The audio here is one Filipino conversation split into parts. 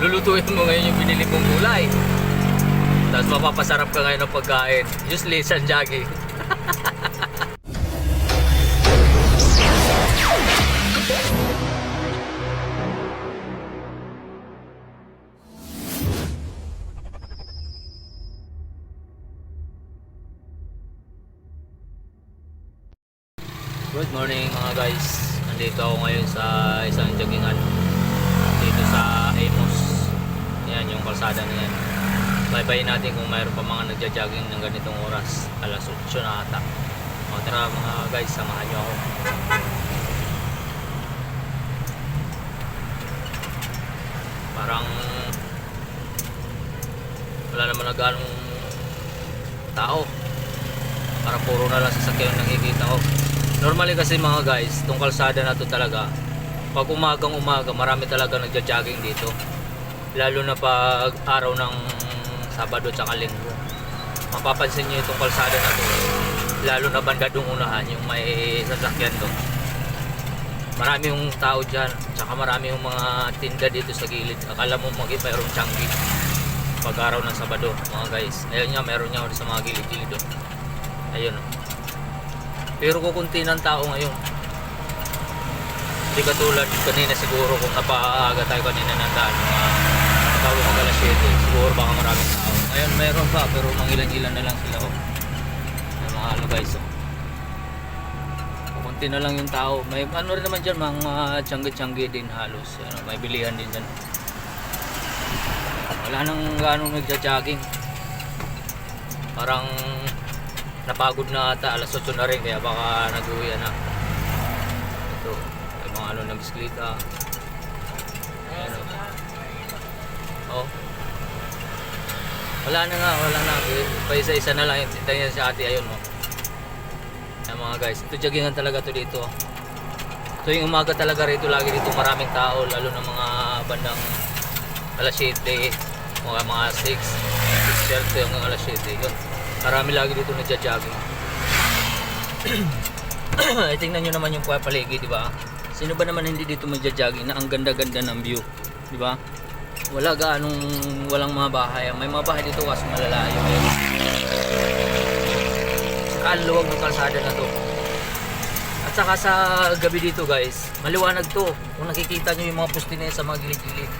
lulutuin mo ngayon yung binili mong gulay. Tapos mapapasarap ka ngayon ng pagkain. Useless ang. Good morning mga guys. Nandito ako ngayon sa isang joggingan. Dito sa kalsada na yan. Baybayin natin kung mayroon pa mga nagja-jogging ng ganitong oras. Alas 8 na ata. O tara mga guys, samahan nyo ako. Parang wala naman na ganong tao. Parang puro na lang sasakyan nakikita ko. Normally kasi mga guys, itong kalsada na to talaga, pag umagang umaga, marami talaga nagja-jogging dito. Lalo na pag araw ng Sabado at Linggo. Mapapansin niyo itong kalsada na to, lalo na banda dung unahan, yung may sasakyan doon. Marami yung tao dyan, tsaka marami yung mga tinda dito sa gilid. Akala mo mag mayroong tiyanggi pag araw ng Sabado, mga guys. Ayun nga, meron niya sa mga gilid-gilid doon. Ayun oh. Pero kukunti ng tao ngayon. Hindi katulad kanina siguro kung napaaga tayo kanina ng daan. Mga tawag ng alas 7. Siguro baka maraming tao. Ngayon mayroon pa pero mangilan-ilan na lang sila. Oh. Yung mga ano guys. Oh. Kukunti na lang yung tao. May ano rin naman dyan mga tiyanggi-tiyanggi din halos. Ano, may bilihan din dyan. Wala nang ganong nagja-jogging. Parang napagod na ata alas 8 na rin kaya baka nag-uwi na ito yung mga ano ng bisikleta wala na nga wala na pa isa isa na lang tinta niya sa ate ayun oh. Ayan, mga guys ito joggingan talaga to dito ito yung umaga talaga rito lagi dito maraming tao lalo na mga bandang alas 7 mga mga 6 6.30 hanggang alas 7 yun Marami lagi dito nagja-jogging. Ay, tingnan nyo naman yung paligid, di ba? Sino ba naman hindi dito magja-jogging na ang ganda-ganda ng view, di ba? Wala gaanong walang mga bahay. May mga bahay dito kasi malalayo. Saka ang luwag ng kalsada na to. At saka sa gabi dito guys, maliwanag to. Kung nakikita nyo yung mga poste na yan sa mga gilid-gilid.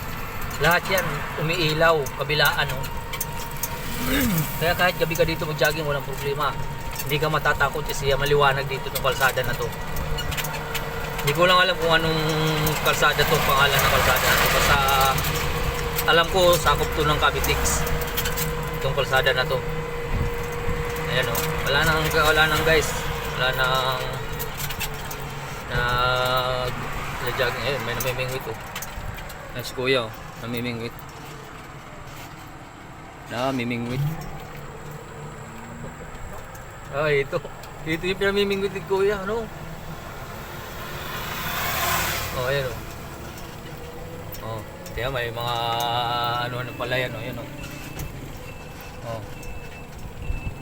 Lahat yan umiilaw, kabilaan oh. Kaya kahit gabi ka dito mag-jogging, walang problema. Hindi ka matatakot kasi maliwanag dito ng kalsada na to. Hindi ko lang alam kung anong kalsada to, pangalan ng kalsada na to. Basta alam ko, sakop to ng Cavitex. Itong kalsada na to. Ayan o. Wala nang, wala nang guys. Wala nang nag jogging. Ayun, may namimingwit o. Nice kuya o. Namimingwit. Na, mimingwit. Ay, ito. Ito yung pinamimingwit ni Kuya, ano? Oh, ayan oh. Oh, kaya may mga ano ano pala yan oh, yan oh. Oh.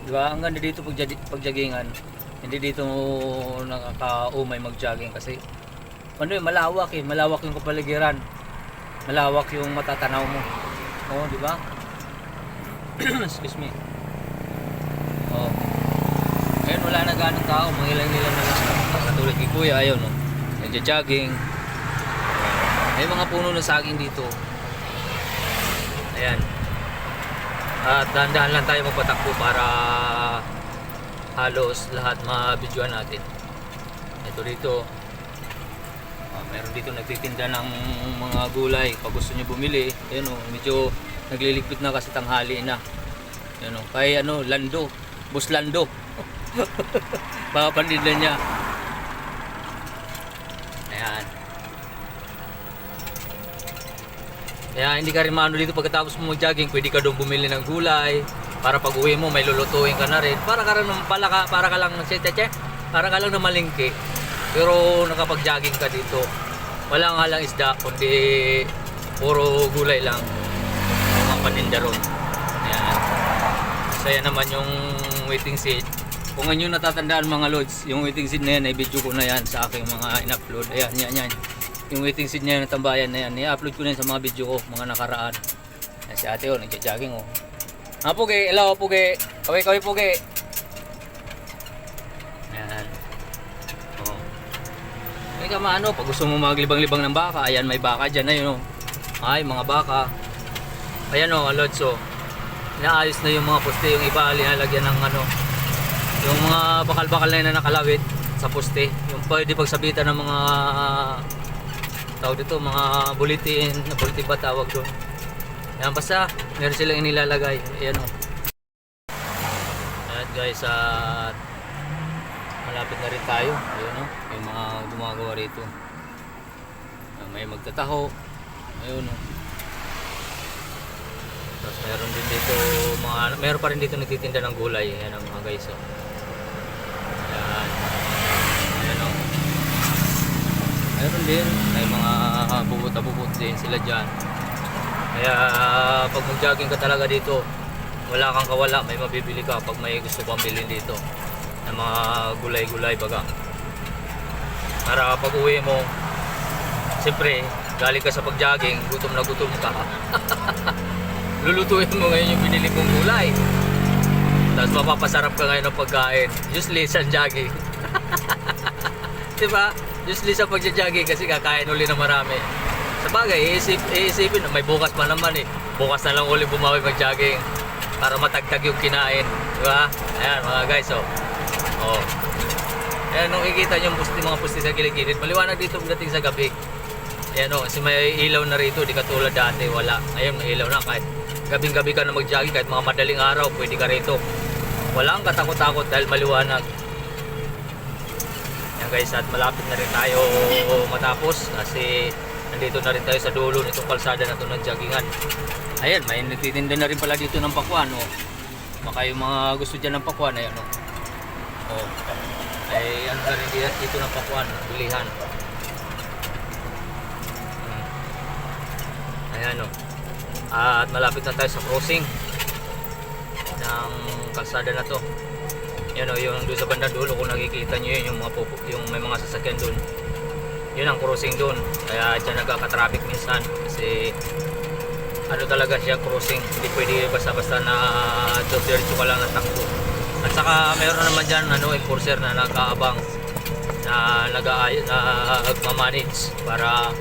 Di ba? Ang ganda dito pag pagjagingan. Hindi dito nakaka-umay mag-jogging kasi ano eh, malawak eh, malawak yung kapaligiran. Malawak yung matatanaw mo. Oh, di ba? Excuse me. Oh. Ngayon wala na ganong tao, mga ilang-ilang na lang. Katulad kay Kuya, ayun, no? Nagja-jogging. May mga puno ng saging dito. Ayan. At dahan-dahan lang tayo magpatakbo para halos lahat mabidyoan natin. Ito dito. Ah, meron dito nagtitinda ng mga gulay. Pag gusto nyo bumili, ayun o, medyo nagliligpit na kasi tanghali na. Ayun o, kay ano, Lando. Bus Lando. Baka paninda niya. Ayan. Kaya hindi ka rin maano dito pagkatapos mo mag-jogging, pwede ka doon bumili ng gulay. Para pag uwi mo, may lulutuin ka na rin. Para ka rin pala ka, para ka lang che, che, che, para ka lang na malingki. Pero nakapag-jogging ka dito, wala nga lang isda, kundi puro gulay lang. Mga paninda ron. Ayan. Saya naman yung waiting seat. Kung ngayon natatandaan mga lods, yung waiting seat na yan, ay video ko na yan sa aking mga in-upload. Ayan, yan, yan. Yung waiting seat niya ng tambayan na yan, i-upload ko na sa mga video ko, mga nakaraan. Yan si ate oh, nagja-jogging oh. Ah, pugi, hello, pugi. Kaway, kaway, pugi. Yan. Oh. May ka maano, pag gusto mo maglibang-libang ng baka, ayan, may baka dyan, ayun oh. Ay, mga baka. Ayan oh, Lods oh. Inaayos na yung mga poste, yung iba linalagyan ng ano, yung mga bakal-bakal na yun na nakalawit sa poste. Yung pwede pagsabitan ng mga tawag dito, mga bulletin, na bulletin ba tawag doon. Yan basta, meron silang inilalagay. Ayan o. Ayan guys, at malapit na rin tayo. Ayun o, yung mga gumagawa rito. Ah, May magtataho. Ayun o. Tapos meron din dito mga meron pa rin dito nagtitinda ng gulay. Ayan ang mga guys oh. Ayan. Ayan oh. Meron din may mga bubot-bubot din sila diyan. Kaya pag mag-jogging ka talaga dito, wala kang kawala, may mabibili ka pag may gusto kang bilhin dito ng mga gulay-gulay baga. Para pag uwi mo, siyempre, galing ka sa pag-jogging, gutom na gutom ka. lulutuin mo ngayon yung binili mong gulay. Tapos mapapasarap ka ngayon ng pagkain. Useless ang jogging. diba? Useless ang pagja-jogging kasi kakain uli na marami. Sa bagay, iisip, iisipin na may bukas pa naman eh. Bukas na lang uli bumawi mag-jogging para matagtag yung kinain. Diba? Ayan mga guys, oh. Oh. Ayan, nung ikita nyo pusti, mga pusti sa gilid-gilid, maliwanag dito pagdating sa gabi. Ayan o, kasi may ilaw na rito, di katulad dati, wala. Ngayon may ilaw na, kahit gabing-gabi ka na mag-jogging, kahit mga madaling araw, pwede ka rito. Wala kang katakot-takot dahil maliwanag. Guys, at malapit na rin tayo matapos kasi nandito na rin tayo sa dulo nitong kalsada na ito ng joggingan. Ayan, may nagtitinda na rin pala dito ng pakwan, oh. Baka yung mga gusto dyan ng pakwan, ayan, oh. Oh. Ay, ano na rin dito, ng pakwan, bilihan. Ayan o. At malapit na tayo sa crossing ng kalsada na to. Yan o, yung doon sa bandang dulo kung nakikita nyo yun, yung, mga pupu, yung may mga sasakyan doon. Yun ang crossing doon. Kaya dyan nagkaka-traffic minsan kasi ano talaga siya crossing. Hindi pwede basta-basta na diretso ka lang ng takbo. At saka meron naman dyan ano, enforcer na nakaabang na nag-aayos na nagmamanage para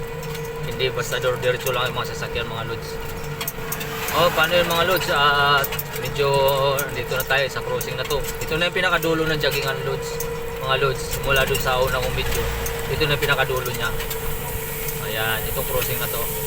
hindi basta diretso lang yung mga sasakyan mga lods. Oh, paano yung mga lods? At medyo dito na tayo sa crossing na to. Ito na yung pinakadulo ng joggingan lods. Mga lods, mula dun sa una kong video. Ito na yung pinakadulo niya. Ayan, itong crossing na to.